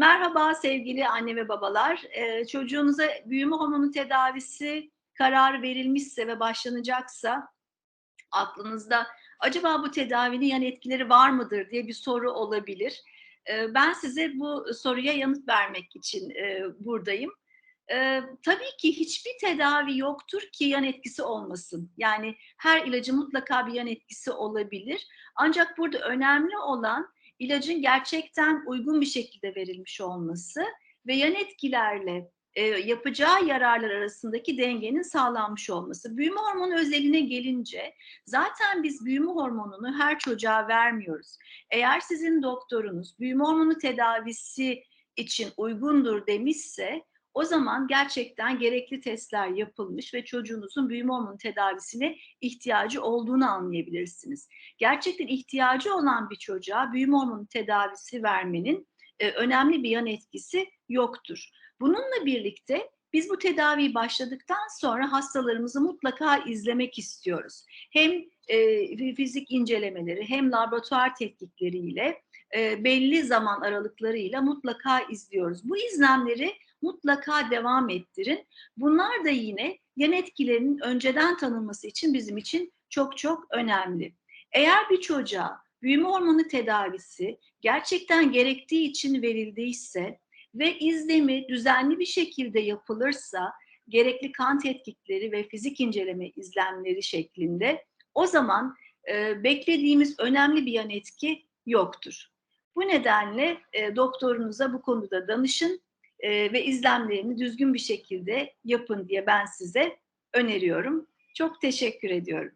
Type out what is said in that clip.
Merhaba sevgili anne ve babalar. Eee, çocuğunuza büyüme hormonu tedavisi kararı verilmişse ve başlanacaksa aklınızda acaba bu tedavinin yan etkileri var mıdır diye bir soru olabilir. Eee, ben size bu soruya yanıt vermek için, eee, buradayım. Eee, tabii ki hiçbir tedavi yoktur ki yan etkisi olmasın. Yani her ilacın mutlaka bir yan etkisi olabilir. Ancak burada önemli olan ilacın gerçekten uygun bir şekilde verilmiş olması ve yan etkilerle, eee, yapacağı yararlar arasındaki dengenin sağlanmış olması. Büyüme hormonu özeline gelince zaten biz büyüme hormonunu her çocuğa vermiyoruz. Eğer sizin doktorunuz büyüme hormonu tedavisi için uygundur demişse o zaman gerçekten gerekli testler yapılmış ve çocuğunuzun büyüme hormonu tedavisine ihtiyacı olduğunu anlayabilirsiniz. Gerçekten ihtiyacı olan bir çocuğa büyüme hormonu tedavisi vermenin e, önemli bir yan etkisi yoktur. Bununla birlikte biz bu tedaviyi başladıktan sonra hastalarımızı mutlaka izlemek istiyoruz. Hem e, fizik incelemeleri hem laboratuvar tetkikleriyle e, belli zaman aralıklarıyla mutlaka izliyoruz. Bu izlemleri mutlaka devam ettirin. Bunlar da yine yan etkilerinin önceden tanınması için bizim için çok çok önemli. Eğer bir çocuğa büyüme hormonu tedavisi gerçekten gerektiği için verildiyse ve izlemi düzenli bir şekilde yapılırsa gerekli kan tetkikleri ve fizik inceleme izlemleri şeklinde o zaman e, beklediğimiz önemli bir yan etki yoktur. Bu nedenle e, doktorunuza bu konuda danışın e, ve izlemlerini düzgün bir şekilde yapın diye ben size öneriyorum. Çok teşekkür ediyorum.